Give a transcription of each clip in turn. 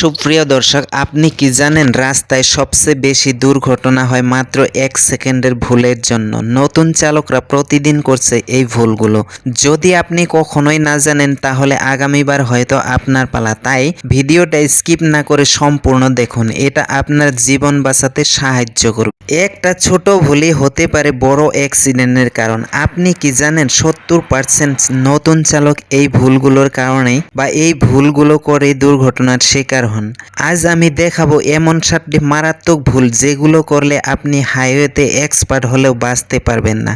সুপ্রিয় দর্শক, আপনি কি জানেন রাস্তায় সবচেয়ে বেশি দুর্ঘটনা হয় মাত্র এক সেকেন্ডের ভুলের জন্য? নতুন চালকরা প্রতিদিন করছে এই ভুলগুলো। যদি আপনি কখনোই না জানেন, তাহলে আগামীবার হয়তো আপনার পালা। তাই ভিডিওটা স্কিপ না করে সম্পূর্ণ দেখুন। এটা আপনার জীবন বাঁচাতে সাহায্য করবে। একটা ছোট ভুলই হতে পারে বড় অ্যাক্সিডেন্টের কারণ। আপনি কি জানেন সত্তর পার্সেন্ট নতুন চালক এই ভুলগুলোর কারণে বা এই ভুলগুলো করে দুর্ঘটনার শিকার হন। আজ আমি দেখাবো এমন সাতটি মারাত্মক ভুল যেগুলো করলে আপনি হাইওয়েতে এক্সপার্ট হলেও বাঁচতে পারবেন না।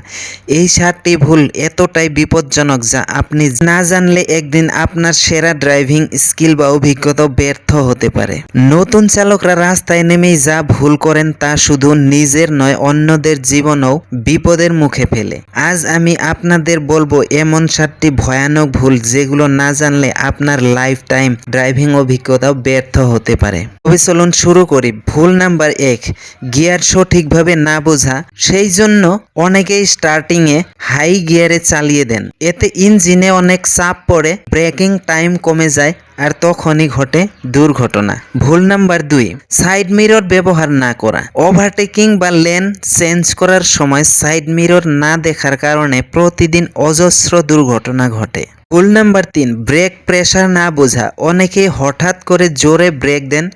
এই সাতটি ভুল এতটাই বিপজ্জনক যা আপনি না জানলে একদিন আপনার সেরা ড্রাইভিং স্কিল বা অভিজ্ঞতা ব্যর্থ হতে পারে। নতুন চালকরা রাস্তায় নেমেই যা ভুল করেন তা শুধু নিজের নয়, অন্যদের জীবনও বিপদের মুখে ফেলে। আজ আমি আপনাদের বলব এমন সাতটি ভয়ানক ভুল যেগুলো না জানলে আপনার লাইফ টাইম ড্রাইভিং অভিজ্ঞতাও ব্যর্থ হতে পারে। তবে চলুন শুরু করি, ভুল নাম্বার এক, গিয়ার সঠিকভাবে না বোঝা, সেই জন্য অনেকেই স্টার্টিংয়ে হাই গিয়ারে চালিয়ে দেন। এতে ইঞ্জিনে অনেক চাপ পড়ে ব্রেকিং টাইম কমে যায়, আর তখনই ঘটে দুর্ঘটনা। ভুল নাম্বার দুই সাইড মিরর ব্যবহার না করা। ওভারটেকিং বা লেন চেঞ্জ করার সময় সাইড মিরর না দেখার কারণে প্রতিদিন অজস্র দুর্ঘটনা ঘটে। ভুল নাম্বার তিন, ব্রেক প্রেশার না বোঝা। অনেকে হঠাৎ করে জোরে ব্রেক দেন,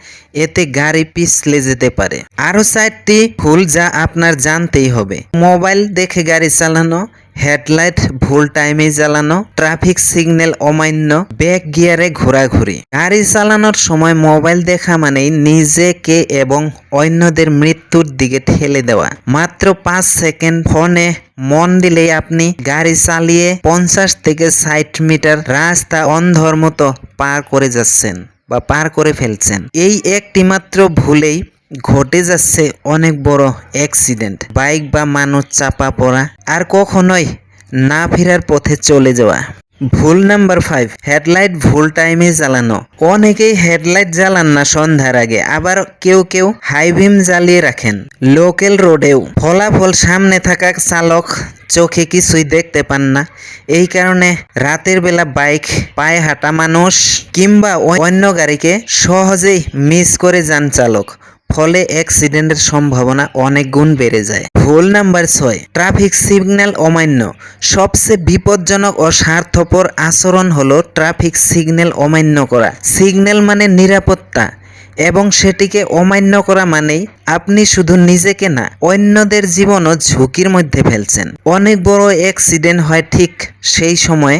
এতে গাড়ি পিছলে যেতে পারে। আরও চারটি ভুল যা আপনার জানতেই হবে। মোবাইল দেখে গাড়ি চালানো হেডলাইট, ভুল টাইমে চালানো ট্রাফিক সিগন্যাল অমান্য, ব্যাক গিয়ারে ঘোরাঘুরি। গাড়ি চালানোর সময় মোবাইল দেখা মানেই নিজেকে এবং অন্যদের মৃত্যুর দিকে ঠেলে দেওয়া। মাত্র পাঁচ সেকেন্ড ফোনে মন দিলেই আপনি গাড়ি চালিয়ে পঞ্চাশ থেকে ষাট মিটার রাস্তা অন্ধর মতো পার করে যাচ্ছেন বা পার করে ফেলছেন। এই একটি মাত্র ভুলেই ঘটে যাচ্ছে অনেক বড় অ্যাক্সিডেন্ট বাইক বা মানুষ চাপা পড়া আর কখনোই না ফেরার পথে চলে যাওয়া। ভুল নাম্বার ফাইভ হেডলাইট ভুল টাইমে জ্বালানো। অনেকেই হেডলাইট জ্বালান না সন্ধ্যার আগে, আবার কেউ কেউ হাই বিম জ্বালিয়ে রাখেন। লোকাল রোডেও ফলাফল সামনে থাকা চালক চোখে কিছুই দেখতে পান না। এই কারণে রাতের বেলা বাইক পায়ে হাঁটা মানুষ কিংবা অন্য গাড়িকে সহজেই মিস করে যান চালক। ফলে অ্যাক্সিডেন্টের সম্ভাবনা অনেক গুণ বেড়ে যায়। ভুল নাম্বার ছয়, ট্রাফিক সিগন্যাল অমান্য। সবচেয়ে বিপজ্জনক ও স্বার্থপর আচরণ হলো ট্রাফিক সিগন্যাল অমান্য করা। সিগন্যাল মানে নিরাপত্তা, এবং সেটিকে অমান্য করা মানেই আপনি শুধু নিজেকে না, অন্যদের জীবনও ঝুঁকির মধ্যে ফেলছেন। অনেক বড় অ্যাক্সিডেন্ট হয় ঠিক সেই সময়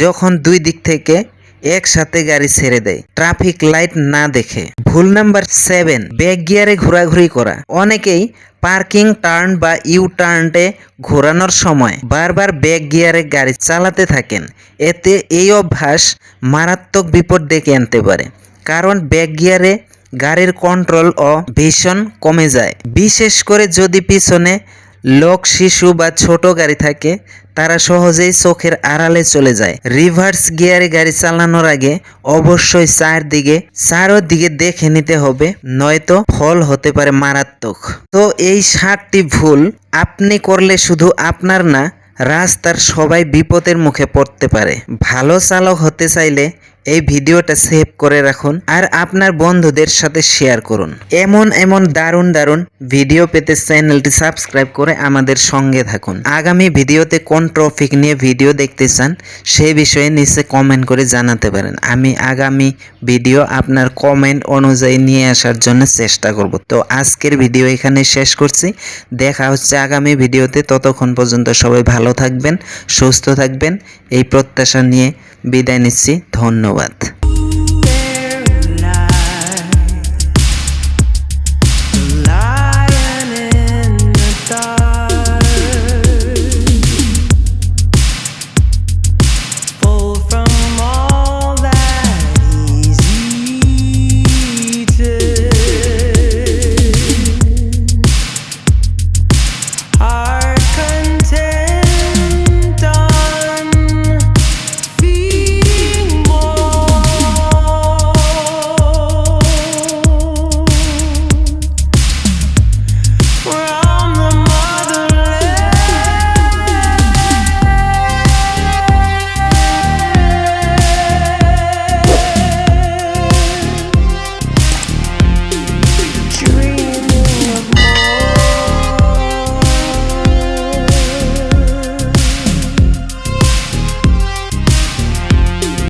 যখন দুই দিক থেকে একসাথে গাড়ি ছেড়ে দেয়। ট্রাফিক লাইট না দেখে। ভুল নাম্বার সেভেন ব্যাক গিয়ারে ঘোরাঘুরি করা। অনেকেই পার্কিং টার্ন বা ইউ টার্নটে ঘোরানোর সময় বারবার ব্যাক গিয়ারে গাড়ি চালাতে থাকেন। এতে এই অভ্যাস মারাত্মক বিপদ ডেকে আনতে পারে। কারণ ব্যাক গিয়ারে গাড়ির কন্ট্রোল ও ভীষণ কমে যায়। বিশেষ করে যদি পিছনে লোক, শিশু বা ছোট গাড়ি থাকে, তারা সহজেই চোখের আড়ালে চলে যায়। রিভার্স গিয়ারে গাড়ি চালানোর আগে অবশ্যই চারদিকে, চারোদিকে দেখে নিতে হবে, নয়তো ফল হতে পারে মারাত্মক। তো এই ষাটটি ভুল আপনি করলে শুধু আপনার না, রাস্তার সবাই বিপদের মুখে পড়তে পারে। ভালো চালক হতে চাইলে এই ভিডিওটা সেভ করে রাখুন আর আপনার বন্ধুদের সাথে শেয়ার করুন। এমন এমন দারুণ দারুণ ভিডিও পেতে চ্যানেলটি সাবস্ক্রাইব করে আমাদের সঙ্গে থাকুন। আগামী ভিডিওতে কোন টপিক নিয়ে ভিডিও দেখতে চান সেই বিষয়ে নিচে কমেন্ট করে জানাতে পারেন। আমি আগামী ভিডিও আপনার কমেন্ট অনুযায়ী নিয়ে আসার জন্য চেষ্টা করব। তো আজকের ভিডিও এখানে শেষ করছি। দেখা হচ্ছে আগামী ভিডিওতে। ততক্ষণ পর্যন্ত সবাই ভালো থাকবেন, সুস্থ থাকবেন। এই প্রত্যাশা নিয়ে বিদায় নিচ্ছি ধন্যবাদ।